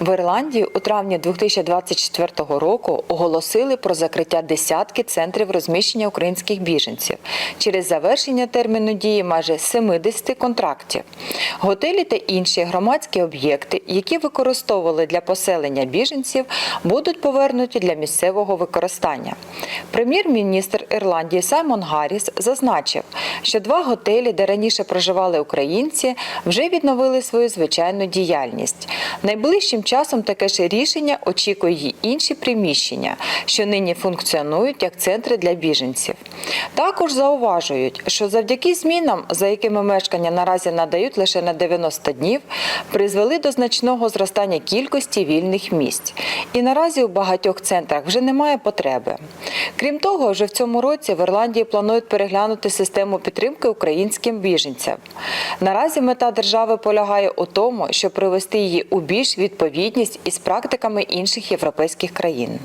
В Ірландії у травні 2024 року оголосили про закриття десятки центрів розміщення українських біженців через завершення терміну дії майже 70 контрактів. Готелі та інші громадські об'єкти, які використовували для поселення біженців, будуть повернуті для місцевого використання. Прем'єр-міністр Ірландії Саймон Гарріс зазначив, що два готелі, де раніше проживали українці, вже відновили свою звичайну діяльність. Найближчим часом таке ж рішення очікує й інші приміщення, що нині функціонують як центри для біженців. Також зауважують, що завдяки змінам, за якими мешкання наразі надають лише на 90 днів, призвели до значного зростання кількості вільних місць. І наразі у багатьох центрах вже немає потреби. Крім того, вже в цьому році в Ірландії планують переглянути систему підтримки українським біженцям. Наразі мета держави полягає у тому, щоб привести її у більш відповідність із практиками інших європейських країн.